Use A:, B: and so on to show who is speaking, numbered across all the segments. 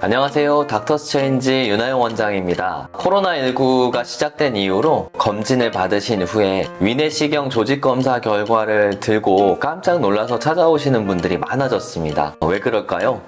A: 안녕하세요. 닥터스 체인지 윤하영 원장입니다. 코로나19가 시작된 이후로 검진을 받으신 후에 위내시경 조직검사 결과를 들고 깜짝 놀라서 찾아오시는 분들이 많아졌습니다. 왜 그럴까요?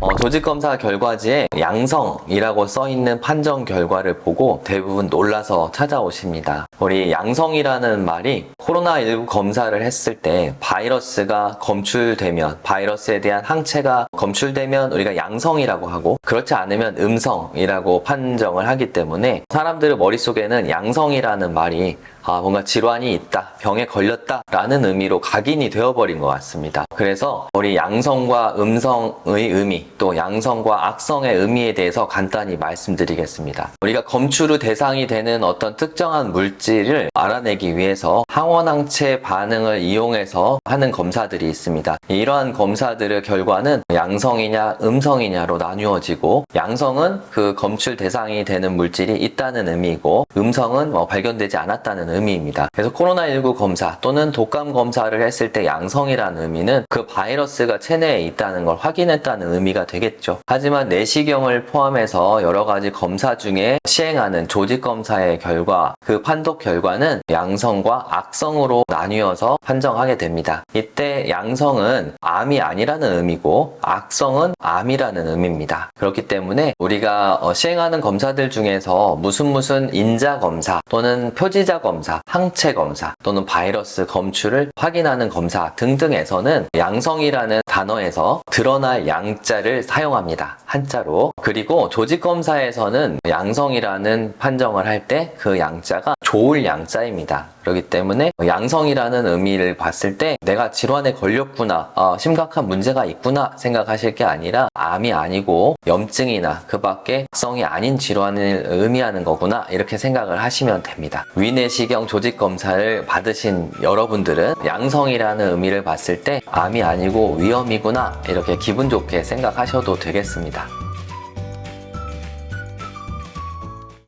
A: 어, 조직검사 결과지에 양성이라고 써있는 판정 결과를 보고 대부분 놀라서 찾아오십니다. 우리 양성이라는 말이 코로나19 검사를 했을 때 바이러스가 검출되면, 바이러스에 대한 항체가 검출되면 우리가 양성이라고 하고, 그렇지 않으면 음성이라고 판정을 하기 때문에 사람들의 머릿속에는 양성이라는 말이 아, 뭔가 질환이 있다, 병에 걸렸다 라는 의미로 각인이 되어버린 것 같습니다. 그래서 우리 양성과 음성의 의미, 또 양성과 악성의 의미에 대해서 간단히 말씀드리겠습니다. 우리가 검출 후 대상이 되는 어떤 특정한 물질을 알아내기 위해서 항원항체 반응을 이용해서 하는 검사들이 있습니다. 이러한 검사들의 결과는 양성이냐 음성이냐로 나누어지고 양성은 그 검출 대상이 되는 물질이 있다는 의미이고 음성은 뭐 발견되지 않았다는 의미입니다. 그래서 코로나19 검사 또는 독감 검사를 했을 때 양성이라는 의미는 그 바이러스가 체내에 있다는 걸 확인했다는 의미가 되겠죠. 하지만 내시경을 포함해서 여러 가지 검사 중에 시행하는 조직 검사의 결과 그 판독 결과는 양성과 악성으로 나뉘어서 판정하게 됩니다. 이때 양성은 암이 아니라는 의미고 악성은 암이라는 의미입니다. 그렇기 때문에 우리가 어, 시행하는 검사들 중에서 무슨 무슨 인자 검사 또는 표지자 검사, 항체 검사 또는 바이러스 검출을 확인하는 검사 등등에서는 양성이라는 단어에서 드러날 양자를 사용합니다. 한자로. 그리고 조직 검사에서는 양성이라는 판정을 할 때 그 양자가 좋을 양자 입니다. 그렇기 때문에 양성이라는 의미를 봤을 때 내가 질환에 걸렸구나, 어, 심각한 문제가 있구나 생각하실 게 아니라 암이 아니고 염증이나 그 밖에 성이 아닌 질환을 의미하는 거구나 이렇게 생각을 하시면 됩니다. 위내시경 조직 검사를 받으신 여러분들은 양성이라는 의미를 봤을 때 암이 아니고 위험이구나 이렇게 기분 좋게 생각하셔도 되겠습니다.